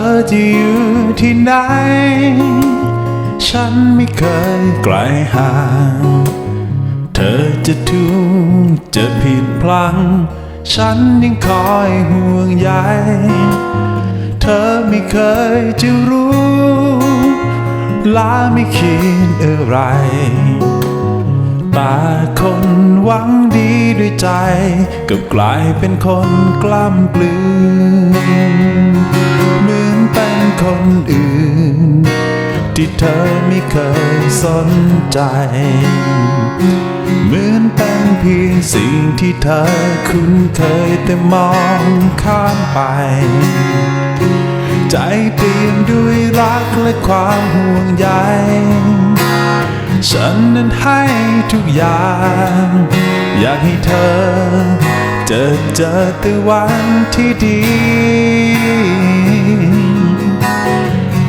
อจะอยู่ที่ไหน ฉันไม่เคยไกลห่าง เธอจะทุกข์จะผิดพลัง ฉันยังคอยห่วงใย เธอไม่เคยจะรู้ลาไม่คิดอะไรแต่คนหวังดีด้วยใจ กับกลายเป็นคนกล้ำกลืน ที่เธอไม่เคยสนใจ เหมือนเป็นเพียงสิ่งที่เธอคุ้นเคยแต่มองข้ามไป ใจเปลี่ยนด้วยรักและความห่วงใย ฉันนั้นให้ทุกอย่าง อยากให้เธอ เจอเจอแต่วันที่ดี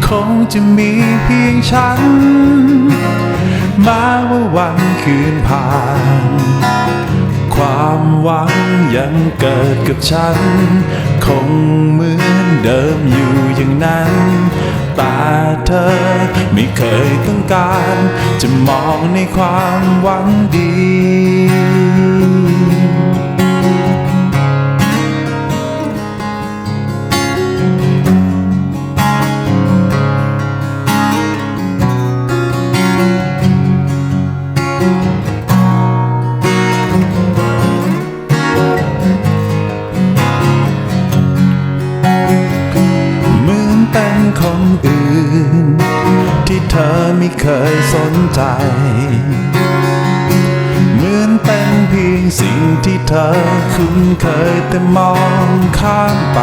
คงจะมีเพียงฉัน มาว่าวันคืนผ่าน ความหวังยังเกิดกับฉัน คงเหมือนเดิมอยู่อย่างนั้นแต่เธอไม่เคยต้องการ จะมองในความหวังดี อนเป็นคนอื่น ที่เธอไม่เคยสนใจ เหมือนเป็นเพียงสิ่งที่เธอคุ้นเคยแต่มองข้ามไป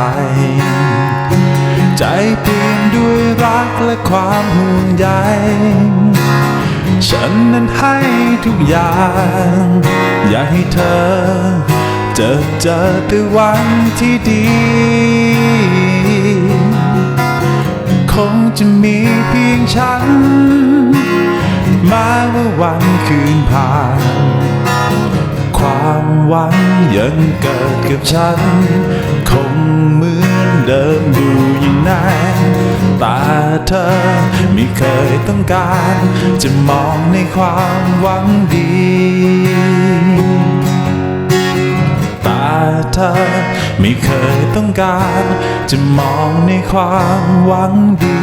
ใจเปลี่ยนด้วยรักและความห่วงใยฉันนั้นให้ทุกอย่าง อยากให้เธอ เจอเจอแต่วันที่ดี วันคืนผ่าน ความหวังยังเกิดกับฉัน คงเหมือนเดิมอยู่อย่างนั้นแต่เธอไม่เคยต้องการ จะมองในความหวังดีแต่เธอไม่เคยต้องการ จะมองในความหวังดี